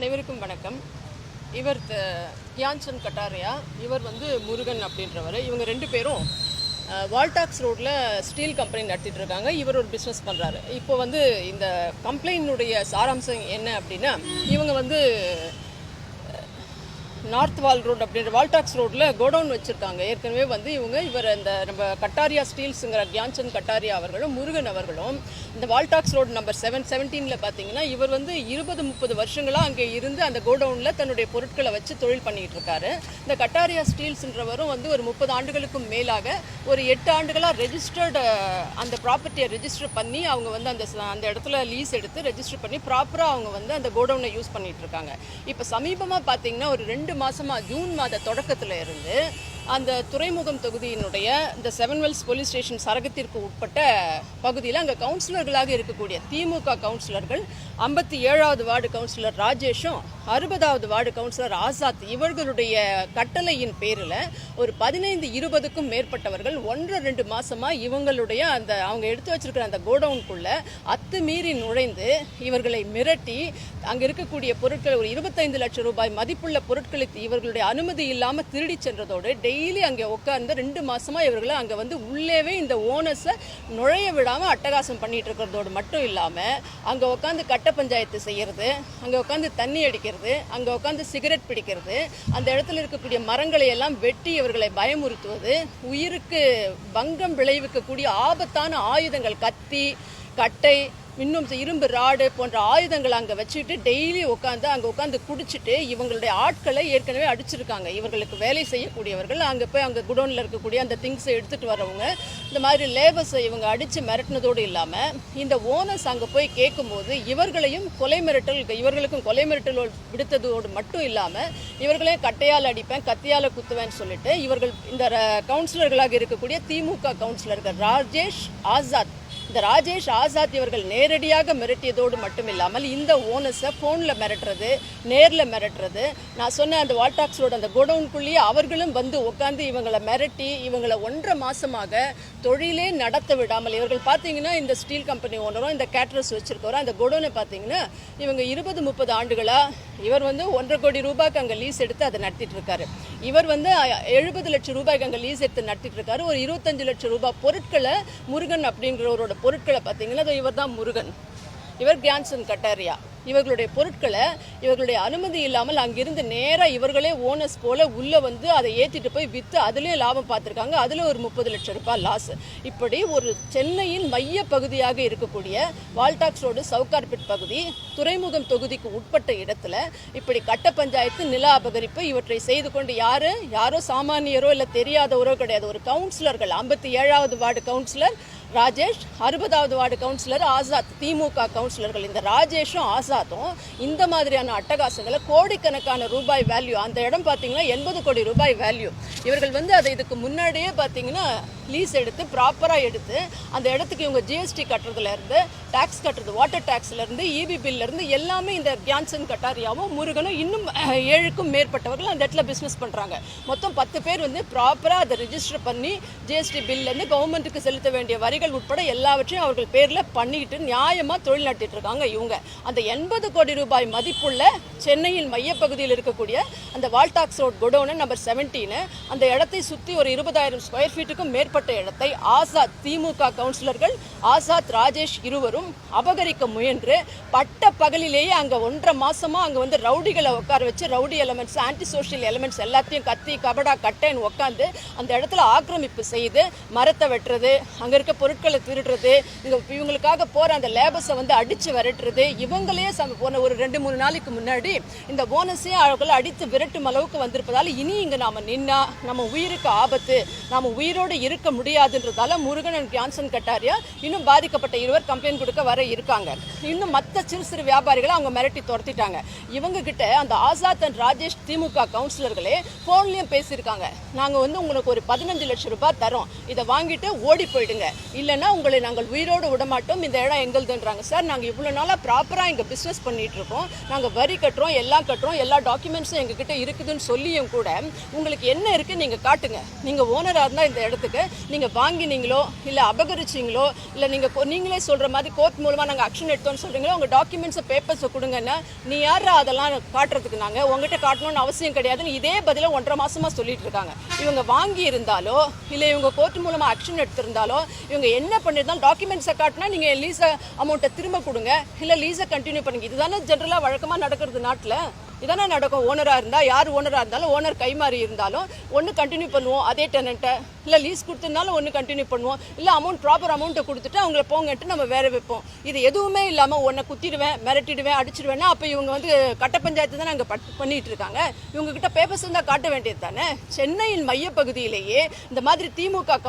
அனைவருக்கும் வணக்கம். இவர் த- கியான்சந்த் கட்டாரியா இவர் வந்து முருகன் அப்படின்றவர். இவங்க ரெண்டு பேரும் வால்டாக்ஸ் ரோட்டில் ஸ்டீல் கம்பெனி நடத்திட்டு இருக்காங்க இவர் ஒரு பிஸ்னஸ் பண்ணுறாரு இப்போ வந்து இந்த கம்ப்ளைண்டினுடைய சாராம்சம் என்ன அப்படின்னா இவங்க வந்து நார்த் வால் ரோட் அப்படின்ற வால்டாக்ஸ் ரோட்டில் கோடவுன் வச்சுருக்காங்க. ஏற்கனவே வந்து இவங்க இவர் இந்த நம்ம கட்டாரியா ஸ்டீல்ஸுங்கிற கியான்சந்த் கட்டாரியா அவர்களும் முருகன் அவர்களும் இந்த வால்டாக்ஸ் ரோடு நம்பர் செவன் செவன்டீனில் பார்த்தீங்கன்னா இவர் வந்து இருபது முப்பது வருஷங்களாக அங்கே இருந்து அந்த கோடவுனில் தன்னுடைய பொருட்களை வச்சு தொழில் பண்ணிகிட்டு இருக்காரு. இந்த கட்டாரியா ஸ்டீல்ஸ்ன்றவரும் வந்து ஒரு முப்பது ஆண்டுகளுக்கும் மேலாக ஒரு எட்டு ஆண்டுகளாக ரெஜிஸ்டர்டு அந்த ப்ராப்பர்ட்டியை ரெஜிஸ்டர் பண்ணி அவங்க வந்து அந்த அந்த இடத்துல லீஸ் எடுத்து ரெஜிஸ்டர் பண்ணி ப்ராப்பராக அவங்க வந்து அந்த கோடவுனை யூஸ் பண்ணிகிட்டு இருக்காங்க. இப்போ சமீபமாக பார்த்தீங்கன்னா ஒரு ரெண்டு மாசமா ஜூன் மாத தொடக்கத்தில் இருந்து அந்த துறைமுகம் தொகுதியினுடைய இந்த செவன் வெல்ஸ் போலீஸ் ஸ்டேஷன் சரகத்திற்கு உட்பட்ட பகுதியில் அங்கே கவுன்சிலர்களாக இருக்கக்கூடிய திமுக கவுன்சிலர்கள் ஐம்பத்தி ஏழாவது வார்டு கவுன்சிலர் ராஜேஷும் அறுபதாவது வார்டு கவுன்சிலர் ஆசாத் இவர்களுடைய கட்டளையின் பேரில் ஒரு பதினைந்து இருபதுக்கும் மேற்பட்டவர்கள் ஒன்று ரெண்டு மாதமாக இவங்களுடைய அந்த அவங்க எடுத்து வச்சிருக்கிற அந்த கோடவுனுக்குள்ள அத்துமீறி நுழைந்து இவர்களை மிரட்டி அங்கே இருக்கக்கூடிய பொருட்கள் ஒரு இருபத்தைந்து லட்சம் ரூபாய் மதிப்புள்ள பொருட்களை இவர்களுடைய அனுமதி இல்லாமல் திருடி சென்றதோடு டெய்லி அங்கே உட்கார்ந்து ரெண்டு மாதமாக இவர்களை அங்கே வந்து உள்ளேவே இந்த ஓனர்ஸை நுழைய விடாமல் அட்டகாசம் பண்ணிகிட்டு இருக்கிறதோடு மட்டும் இல்லாமல் அங்கே உட்காந்து கட்ட பஞ்சாயத்து செய்கிறது அங்கே உட்காந்து தண்ணி அடிக்கிறது அங்கே உட்காந்து சிகரெட் பிடிக்கிறது அந்த இடத்துல இருக்கக்கூடிய மரங்களை எல்லாம் வெட்டி இவர்களை பயமுறுத்துவது உயிருக்கு பங்கம் விளைவிக்கக்கூடிய ஆபத்தான ஆயுதங்கள் கத்தி கட்டை இன்னும் இரும்பு ராடு போன்ற ஆயுதங்களை அங்கே வச்சுட்டு டெய்லி உட்காந்து அங்கே உட்காந்து குடிச்சிட்டு இவங்களுடைய ஆட்களை ஏற்கனவே அடிச்சிருக்காங்க. இவர்களுக்கு வேலை செய்யக்கூடியவர்கள் அங்கே போய் அங்கே குடோனில் இருக்கக்கூடிய அந்த திங்ஸை எடுத்துகிட்டு வரவங்க இந்த மாதிரி லேபர்ஸை இவங்க அடித்து மிரட்டினதோடு இல்லாமல் இந்த ஓனர்ஸ் அங்கே போய் கேட்கும்போது இவர்களையும் கொலை மிரட்டல் இவர்களுக்கும் கொலை மிரட்டல் விடுத்ததோடு மட்டும் இல்லாமல் இவர்களையும் கட்டையால் அடிப்பேன் கத்தியால் குத்துவேன்னு சொல்லிட்டு இவர்கள் இந்த ர- கவுன்சிலர்களாக இருக்கக்கூடிய திமுக கவுன்சிலர்கள் ராஜேஷ் ஆசாத் இந்த ராஜேஷ் ஆசாத் இவர்கள் நேரடியாக மிரட்டியதோடு மட்டும் இல்லாமல் இந்த ஓனர்ஸை ஃபோனில் மிரட்டுறது நேரில் மிரட்டுறது. நான் சொன்ன அந்த வால்டாக்ஸோட அந்த கோடவுனுக்குள்ளேயே அவர்களும் வந்து உட்காந்து இவங்களை மிரட்டி இவங்களை ஒன்றரை மாதமாக தொழிலே நடத்த விடாமல் இவர்கள் பார்த்தீங்கன்னா இந்த ஸ்டீல் கம்பெனி ஓனரும் இந்த கேட்ரஸ் வச்சுருக்கோரும் அந்த கோடவுனை பார்த்தீங்கன்னா இவங்க இருபது முப்பது ஆண்டுகளாக இவர் வந்து ஒன்றரை கோடி ரூபாய்க்கு அங்கே லீஸ் எடுத்து அதை நடத்திட்டு இருக்காரு. இவர் வந்து எழுபது லட்சம் ரூபாய்க்கு அங்கே லீஸ் எடுத்து நடத்திட்டு இருக்காரு ஒரு இருபத்தஞ்சு லட்சம் ரூபாய் பொருட்களை முருகன் அப்படிங்கிறவரோட பொருட்களை பார்த்தீங்கன்னா இவர் தான் முருகன். இவர் கியான்சன் கட்டாரியா. இவர்களுடைய பொருட்களை இவர்களுடைய அனுமதி இல்லாமல் அங்கிருந்து நேராக இவர்களே ஓனர்ஸ் போல உள்ளே வந்து அதை ஏற்றிட்டு போய் விற்று அதுலேயும் லாபம் பார்த்துருக்காங்க. அதில் ஒரு முப்பது லட்சம் ரூபாய் லாஸ் இப்படி ஒரு சென்னையின் மைய பகுதியாக இருக்கக்கூடிய வால்டாக்ஸ் ரோடு சவுகார்பேட் பகுதி துறைமுகம் தொகுதிக்கு உட்பட்ட இடத்துல இப்படி கட்ட பஞ்சாயத்து நில அபகரிப்பு இவற்றை செய்து கொண்டு யாரு? யாரோ சாமானியரோ இல்லை தெரியாதவரோ கிடையாது. ஒரு கவுன்சிலர்கள் ஐம்பத்தி ஏழாவது வார்டு கவுன்சிலர் ராஜேஷ் அறுபதாவது வார்டு கவுன்சிலர் ஆசாத் திமுக கவுன்சிலர்கள். இந்த ராஜேஷும் ஆசாத்தும் இந்த மாதிரியான அட்டகாசங்களை கோடிக்கணக்கான ரூபாய் வேல்யூ அந்த இடம் பார்த்தீங்கன்னா எண்பது கோடி ரூபாய் வேல்யூ இவர்கள் வந்து அதை இதுக்கு முன்னாடியே பார்த்தீங்கன்னா லீஸ் எடுத்து ப்ராப்பராக எடுத்து அந்த இடத்துக்கு இவங்க ஜிஎஸ்டி கட்டுறதுலேருந்து டேக்ஸ் கட்டுறது வாட்டர் டேக்ஸ்லேருந்து இபி பில்லேருந்து எல்லாமே இந்த கியான்சன் கட்டாரியாவும் முருகனும் இன்னும் ஏழுக்கும் மேற்பட்டவர்கள் அந்த இடத்துல பிஸ்னஸ் பண்ணுறாங்க மொத்தம் பத்து பேர் வந்து ப்ராப்பராக அதை ரிஜிஸ்டர் பண்ணி ஜிஎஸ்டி பில்லேருந்து கவர்மெண்ட்டுக்கு செலுத்த வேண்டிய வரிகள் உட்பட எல்லாவற்றையும் அவர்கள் பேரில் பண்ணிக்கிட்டு நியாயமாக தொழில் நடத்திட்டு இருக்காங்க இவங்க. அந்த எண்பது கோடி ரூபாய் மதிப்புள்ள சென்னையின் மையப்பகுதியில் இருக்கக்கூடிய அந்த wall tax road godown number seventeen அந்த இடத்தை சுற்றி ஒரு இருபதாயிரம் ஸ்கொயர் ஃபீட்டுக்கும் மேற்பட்ட இடத்தை ஆசாத் திமுக கவுன்சிலர்கள் ஆசாத் ராஜேஷ் இருவரும் அபகரிக்க முயன்று பட்ட பகலிலேயே அங்கே ஒன்றரை மாசமா அங்கே வந்து ரவுடிகளை உட்கார வச்சு rowdy elements anti social elements எல்லாத்தையும் கத்தி கபடா கட்டைன்னு உட்காந்து அந்த இடத்துல ஆக்கிரமிப்பு செய்து மரத்தை வெட்டுறது அங்கே இருக்க பொருட்களை திருடுறது இங்கே இவங்களுக்காக போகிற அந்த லேபர்ஸை வந்து அடித்து விரட்டுறது இவங்களே சம போன ஒரு ரெண்டு மூணு நாளைக்கு முன்னாடி இந்த போனஸையும் அவர்களை அடித்து விரட்டும் அளவுக்கு வந்திருப்பதால் இனி இங்கே நாம் நின்னா நம்ம உயிருக்கு ஆபத்து நாம் உயிரோடு இருக்க முடியாதுன்றதால முருகன் அண்ட் ஜான்சன் கட்டாரியா இன்னும் பாதிக்கப்பட்ட இருவர் கம்ப்ளைண்ட் கொடுக்க வர இருக்காங்க. இன்னும் மற்ற சிறு சிறு வியாபாரிகளை அவங்க மிரட்டி துரத்திட்டாங்க. இவங்க கிட்ட அந்த ஆசாத் அண்ட் ராஜேஷ் திமுக கவுன்சிலர்களே ஃபோன்லேயும் பேசியிருக்காங்க. நாங்கள் வந்து உங்களுக்கு ஒரு பதினஞ்சு லட்சம் ரூபாய் தரோம். இதை வாங்கிட்டு ஓடி போயிடுங்க. இல்லைன்னா உங்களை நாங்கள் உயிரோடு விட மாட்டோம் இந்த இடம் எங்களுதுன்றாங்க. சார் நாங்கள் இவ்வளோ நாளாக ப்ராப்பராக இங்கே பிஸ்னஸ் பண்ணிகிட்ருக்கோம் இருக்கோம். வரி கட்டுறோம் எல்லாம் கட்டுறோம் எல்லா டாக்குமெண்ட்ஸும் எங்ககிட்ட இருக்குதுன்னு சொல்லியும் கூட உங்களுக்கு என்ன இருக்குது நீங்கள் காட்டுங்க. நீங்கள் ஓனராக இருந்தால் இந்த இடத்துக்கு நீங்கள் வாங்கினீங்களோ இல்லை அபகரிச்சிங்களோ இல்லை நீங்கள் நீங்களே சொல்கிற மாதிரி கோர்ட் மூலமாக நாங்கள் ஆக்ஷன் எடுத்தோம்னு சொல்கிறீங்களோ உங்கள் டாக்குமெண்ட்ஸை பேப்பர்ஸை கொடுங்கன்னா நீ யார் அதெல்லாம் காட்டுறதுக்கு நாங்கள் உங்ககிட்ட காட்டணும்னு அவசியம் கிடையாதுன்னு இதே பதிலாக ஒன்றரை மாதமாக சொல்லிட்டு இருக்காங்க. இவங்க வாங்கி இருந்தாலோ இல்லை இவங்க கோர்ட் மூலமாக ஆக்ஷன் எடுத்திருந்தாலோ இவங்க என்ன பண்ணியிருந்தாலும் டாக்குமெண்ட்ஸை காட்டினா நீங்கள் லீஸை அமௌண்ட்டை திரும்ப கொடுங்க. இல்லை லீஸை கண்டினியூ பண்ணுங்க. இதுதானே ஜென்ரலாக வழக்கமாக நடக்கிறது நாட்டில்? இதானே நடக்கும். ஓனராக இருந்தால் யார் ஓனராக இருந்தாலும் ஓனர் கைமாறி இருந்தாலும் ஒன்று கண்டினியூ பண்ணுவோம். அதே டெனண்ட்டை இல்லை லீஸ் கொடுத்துருந்தாலும் ஒன்று கண்டினியூ பண்ணுவோம். இல்லை அமௌண்ட் ப்ராப்பர் அமௌண்ட்டை கொடுத்துட்டு அவங்கள போங்கன்ட்டு நம்ம வேற வைப்போம். இது எதுவுமே இல்லாமல் ஒன்றை குத்திடுவேன் மிரட்டிடுவேன் அடிச்சிடுவேன்னா அப்போ இவங்க வந்து கட்ட பஞ்சாயத்து தானே அங்கே பட் பண்ணிகிட்டு இருக்காங்க. இவங்ககிட்ட பேப்பர்ஸ் இருந்தால் காட்ட வேண்டியது தானே? சென்னையின் மையப்பகுதியிலேயே இந்த மாதிரி திமுக